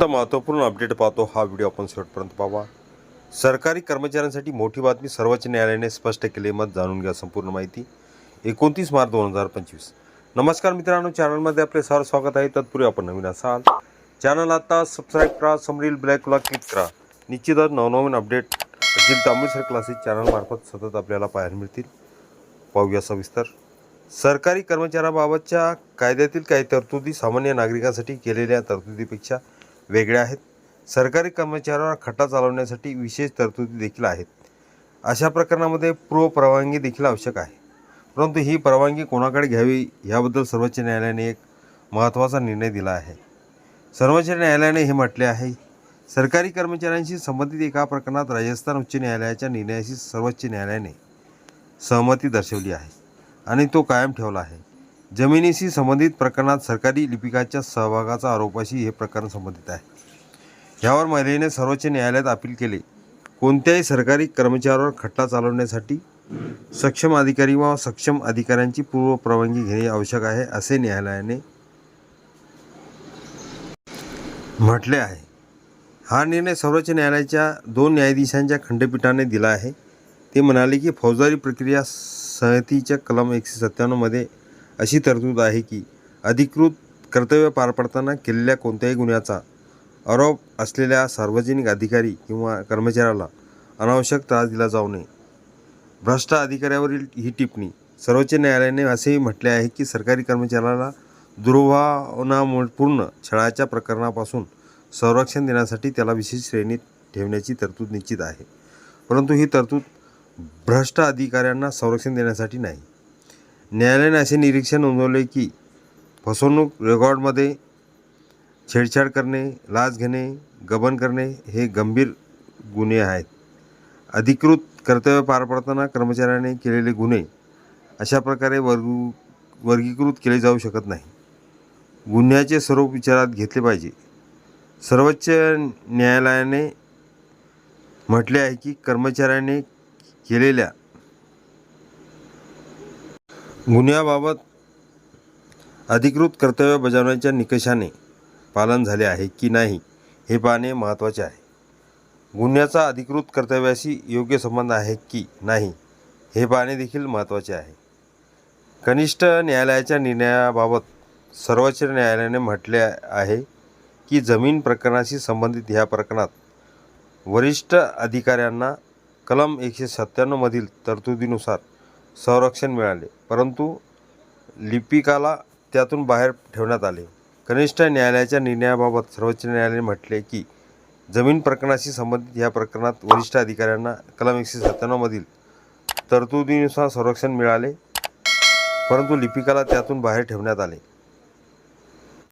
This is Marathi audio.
आता महत्त्वपूर्ण अपडेट पाहतो. हा व्हिडिओ आपण शेवटपर्यंत पाहावा. सरकारी कर्मचाऱ्यांसाठी मोठी बातमी सर्वोच्च न्यायालयाने स्पष्ट केले मत जाणून घ्या संपूर्ण माहिती. एकोणतीस मार्च दोन हजार पंचवीस. नमस्कार मित्रांनो चॅनलमध्ये आपले सर स्वागत आहे. तत्पूर्वी आपण नवीन असाल चॅनल आता सबस्क्राईब करा समरील ब्लॅकला क्लिक करा. निश्चितच नवनवीन अपडेट अखिल तांबेसर क्लासेस चॅनलमार्फत सतत आपल्याला पाहायला मिळतील. पाहूया सविस्तर सरकारी कर्मचाऱ्याबाबतच्या कायद्यातील काही तरतुदी सामान्य नागरिकांसाठी केलेल्या तरतुदीपेक्षा वेगळ्या आहेत. सरकारी कर्मचाऱ्यावर खटा चालवण्यासाठी विशेष तरतुदी देखील आहेत. अशा प्रकरणामध्ये पूर्व परवानगी देखील आवश्यक आहे. परंतु ही परवानगी कोणाकडे घ्यावी याबद्दल सर्वोच्च न्यायालयाने एक महत्त्वाचा निर्णय दिला आहे. सर्वोच्च न्यायालयाने हे म्हटले आहे सरकारी कर्मचाऱ्यांशी संबंधित एका प्रकरणात राजस्थान उच्च न्यायालयाच्या निर्णयाशी सर्वोच्च न्यायालयाने सहमती दर्शवली आहे आणि तो कायम ठेवला आहे. जमिनीशी संबंधित प्रकरणात सरकारी लिपिकाच्या सहभागाचा आरोपाशी हे प्रकरण संबंधित आहे. यावर महिलेने सर्वोच्च न्यायालयात अपील केले. कोणत्याही सरकारी कर्मचाऱ्यावर खटला चालवण्यासाठी सक्षम अधिकारी व सक्षम अधिकाऱ्यांची पूर्व परवानगी घेणे आवश्यक आहे असे न्यायालयाने म्हटले आहे. हा निर्णय सर्वोच्च न्यायालयाच्या दोन न्यायाधीशांच्या खंडपीठाने दिला आहे. ते म्हणाले की फौजदारी प्रक्रिया संहितेच्या कलम एकशे सत्त्याण्णवमध्ये अशी तरतूद आहे की अधिकृत कर्तव्य पार पडताना केलेल्या कोणत्याही गुन्ह्याचा आरोप असलेल्या सार्वजनिक अधिकारी किंवा कर्मचाऱ्याला अनावश्यक त्रास दिला जाऊ नये. भ्रष्ट अधिकाऱ्यावरील ही टिप्पणी सर्वोच्च न्यायालयाने असेही म्हटले आहे की सरकारी कर्मचाऱ्याला दुर्भावनापूर्ण छळाच्या प्रकरणापासून संरक्षण देण्यासाठी त्याला विशेष श्रेणीत ठेवण्याची तरतूद निश्चित आहे. परंतु ही तरतूद भ्रष्ट अधिकाऱ्यांना संरक्षण देण्यासाठी नाही. न्यायालयाने असे निरीक्षण नोंदवले की फसवणूक रेकॉर्डमध्ये छेडछाड करणे लाच घेणे गबन करणे हे गंभीर गुन्हे आहेत. अधिकृत कर्तव्य पार पडताना कर्मचाऱ्याने केलेले गुन्हे अशा प्रकारे वर्ग वर्गीकृत केले जाऊ शकत नाही. गुन्ह्याचे स्वरूप विचारात घेतले पाहिजे. सर्वोच्च न्यायालयाने म्हटले आहे की कर्मचाऱ्याने केलेल्या गुन्ह्याबाबत अधिकृत कर्तव्य बजावण्याच्या निकषाने पालन झाले आहे की नाही हे पाहणे महत्त्वाचे आहे. गुन्ह्याचा अधिकृत कर्तव्याशी योग्य संबंध आहे की नाही हे पाहणे देखील महत्त्वाचे आहे. कनिष्ठ न्यायालयाच्या निर्णयाबाबत सर्वोच्च न्यायालयाने म्हटले आहे की जमीन प्रकरणाशी संबंधित ह्या प्रकरणात वरिष्ठ अधिकाऱ्यांना कलम एकशे सत्त्याण्णवमधील तरतुदीनुसार संरक्षण मिळाले. परंतु लिपिकाला त्यातून बाहेर ठेवण्यात आले. कनिष्ठ न्यायालयाच्या निर्णयाबाबत सर्वोच्च न्यायालयाने म्हटले की जमीन प्रकरणाशी संबंधित या प्रकरणात वरिष्ठ अधिकाऱ्यांना कलम एकशे सत्त्याण्णवमधील तरतुदीनुसार संरक्षण मिळाले परंतु लिपिकाला त्यातून बाहेर ठेवण्यात आले.